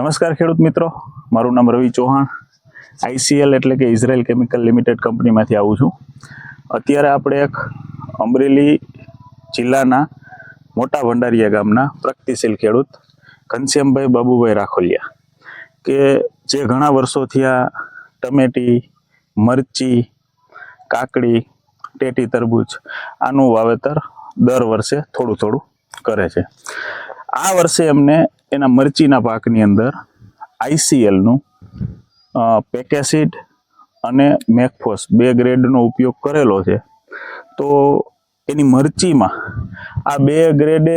નમસ્કાર ખેડૂત મિત્રો. મારું નામ રવિ ચૌહાણ. આઈસીએલ એટલે કે ઇઝરાયલ કેમિકલ લિમિટેડ કંપનીમાંથી આવું છું. અત્યારે આપણે એક અમરેલી જિલ્લાના મોટા ભંડારીયા ગામના પ્રગતિશીલ ખેડૂત ઘનશ્યામભાઈ બાબુભાઈ રાખોલિયા કે જે ઘણા વર્ષોથી આ ટમેટી, મરચી, કાકડી, ટેટી તરબૂચ આનું વાવેતર દર વર્ષે થોડું થોડું કરે છે. આ વર્ષે એમને એના મરચીના પાકની અંદર આઈસીએલનું પેકેસિડ અને મેકફોસ બે ગ્રેડનો ઉપયોગ કરેલો છે. તો એની મરચીમાં આ બે ગ્રેડે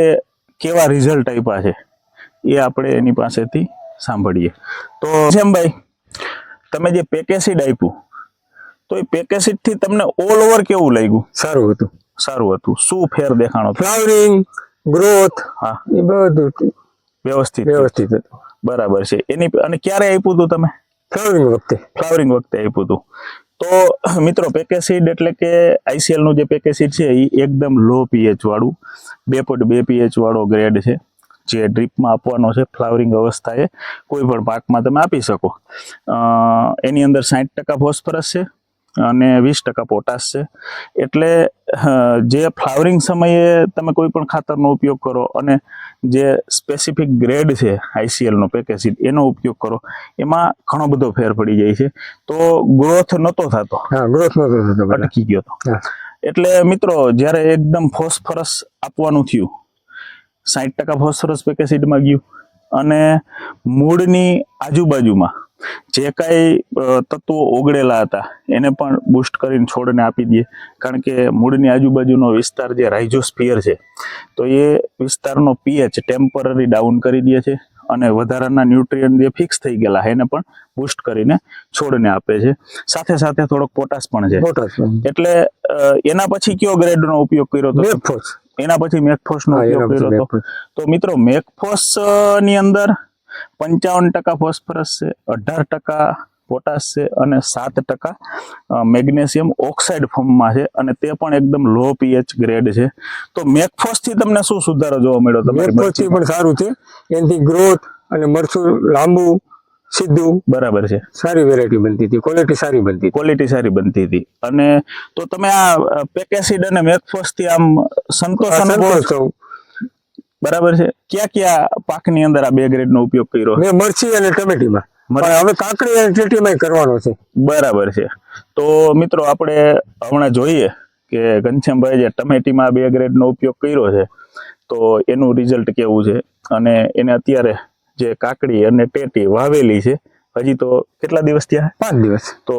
કેવા રિઝલ્ટ આપ્યા છે એ આપણે એની પાસેથી સાંભળીએ. તો જેમભાઈ તમે જે પેકેસિડ આપ્યું તો એ પેકેસિડથી તમને ઓલ ઓવર કેવું લાગ્યું? સારું હતું. સારું હતું. શું ફેર દેખાણો ફ્લાવરિંગ ગ્રોથ હા. એ બધું વ્યવસ્થિત વ્યવસ્થિત હતું. બરાબર છે. એની અને ક્યારે આપ્યું હતું તમે? ફ્લાવરિંગ વખતે. ફ્લાવરિંગ વખતે આપ્યું હતું તો મિત્રો પેકેસીડ એટલે કે આઈસીએલનું જે પેકેસીડ છે એ એકદમ લો પીએચ વાળું બે પોઈન્ટ બે પીએચ વાળો ગ્રેડ છે. જે ડ્રીપમાં આપવાનો છે ફ્લાવરિંગ અવસ્થાએ કોઈ પણ પાકમાં તમે આપી શકો. એની અંદર સાઠ ટકા ફોસ્ફરસ છે. અને વીસ ટકા પોટાશ છે. એટલે જે ફ્લાવરિંગ સમયે તમે કોઈ પણ ખાતરનો ઉપયોગ કરો અને જે સ્પેસિફિક ગ્રેડ છે આઈસીએલનો પેકેસિડ એનો ઉપયોગ કરો એમાં ઘણો બધો ફેર પડી જાય છે. તો ગ્રોથ નહોતો થતો. ગ્રોથ નહોતો થતો અટકી ગયો હતો એટલે મિત્રો જ્યારે એકદમ ફોસ્ફરસ આપવાનું થયું સાઠ ટકા ફોસ્ફરસ પેકેસિડમાં ગયું અને મૂળની આજુબાજુમાં જે કાંઈ તત્વો ઓગળેલા હતા એને પણ બુસ્ટ કરીને છોડને આપી દઈએ. કારણ કે મૂળની આજુબાજુનો વિસ્તાર જે રાઇઝોસ્ફિયર છે તો એ વિસ્તારનો પીએચ ટેમ્પરરી ડાઉન કરી દે છે અને વધારાના ન્યુટ્રિયન્ટ જે ફિક્સ થઈ ગયેલા એને પણ બુસ્ટ કરીને છોડને આપે છે. સાથે સાથે થોડોક પોટાશ પણ છે. એટલે એના પછી કયો ગ્રેડનો ઉપયોગ કર્યો હતો? મેકફોસ એના પછી મેકફોસ નો ઉપયોગ કર્યો હતો. તો મિત્રો મેકફોસની અંદર પંચાવન ટકા ફોસ્ફરસ છે અઢાર ટકા પોટાશ છે અને સાત ટકા મેગ્નેશિયમ ઓક્સાઇડ ફોર્મમાં છે અને તે પણ એકદમ લો પીએચ ગ્રેડ છે. તો મેકફોસથી તમને શું સુધારો જોવા મળ્યો તો મેકફોસ પણ સારું છે. એનાથી ગ્રોથ અને મરચું લાંબુ સીધું બરાબર છે. સારી વેરાયટી બનતી હતી. ક્વોલિટી સારી બનતી ક્વોલિટી સારી બનતી હતી. અને તો તમે આ પેકેસિડ અને મેકફોસથી આમ સંતોષ અનુભવ. બરાબર છે? ક્યાં ક્યાં પાકની અંદર આ બે ગ્રેડ નો ઉપયોગ કર્યો? મેં મરચી અને ટમેટીમાં. હવે કાકડી અને ટેટીમાં કરવાનો છે. બરાબર છે. તો મિત્રો આપણે હમણાં જોઈએ કે ઘનશ્યામભાઈ જે ટમેટીમાં બે ગ્રેડનો ઉપયોગ કર્યો છે તો એનું રિઝલ્ટ કેવું છે? અને એને અત્યારે જે કાકડી અને ટેટી વાવેલી છે હજી તો કેટલા દિવસ થયા? પાંચ દિવસ. તો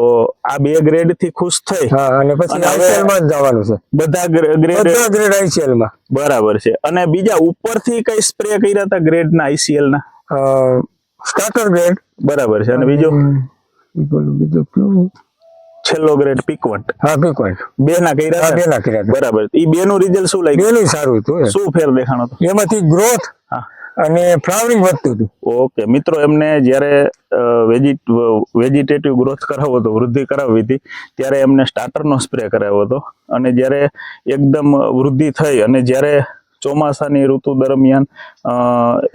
આ બે ગ્રેડથી ખુશ થઈ? અને પછી આઈસીએલમાં જવાનું છે. બધા ગ્રેડ બધા ગ્રેડ આઈસીએલમાં. બરાબર છે. અને બીજા ઉપરથી કઈ સ્પ્રે કર્યા હતા ગ્રેડના આઈસીએલ ના? સ્ટાર્ટર ગ્રેડ બરાબર છે. અને બીજો? બીજો કયો? છેલ્લો ગ્રેડ પીકવન્ટ હા પીકોઈન્ટ બે ના કર્યા હતા? બેના કર્યા બરાબર. એ બે નું રિઝલ્ટ શું લાગ્યું? બેનું સારું હતું શું ફેર દેખાણો એમાંથી ગ્રોથ હા. અને ફ્લાવરિંગ વધતું હતું. ઓકે, મિત્રો એમને જ્યારે વેજીટ વેજીટેટિવ ગ્રોથ કરાવવો હતો, વૃદ્ધિ કરાવવી હતી, ત્યારે એમને સ્ટાર્ટરનો સ્પ્રે કરાવ્યો હતો. અને જ્યારે એકદમ વૃદ્ધિ થઈ અને જ્યારે ચોમાસાની ઋતુ દરમિયાન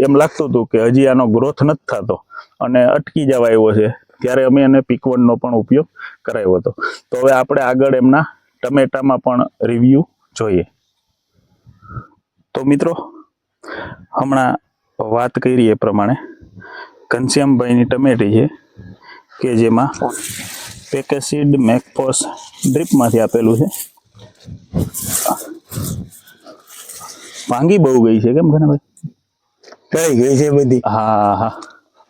એમ લાગતું હતું કે હજી આનો ગ્રોથ નથી થતો અને અટકી જવા આવ્યો છે, ત્યારે અમે એને પીકવનનો પણ ઉપયોગ કરાવ્યો હતો. તો હવે આપણે આગળ એમના ટમેટામાં પણ રિવ્યુ જોઈએ. તો મિત્રો, હમણાં વાત કરી એ પ્રમાણે. ઘનશ્યામભાઈની ટમેટી છે કે જેમાં પેકેસીડ મેકફોસ ડ્રીપમાંથી આપેલું છે. ભાંગી બહુ ગઈ છે કેમ ઘનાભાઈ? થઈ ગઈ છે બધી. હા હા.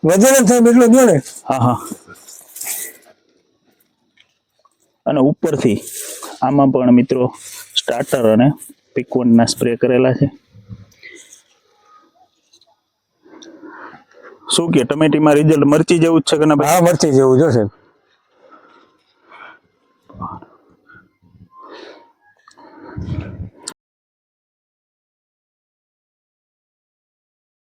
વજન થાય એટલો ગયો ને હા હા. અને ઉપરથી આમાં પણ મિત્રો સ્ટાર્ટર અને પીકવનના સ્પ્રે કરેલા છે. શું કે? ટમેટીમાં રિઝલ્ટ મરચી જેવું જ છે કે ના હા મરચી જેવું જોશે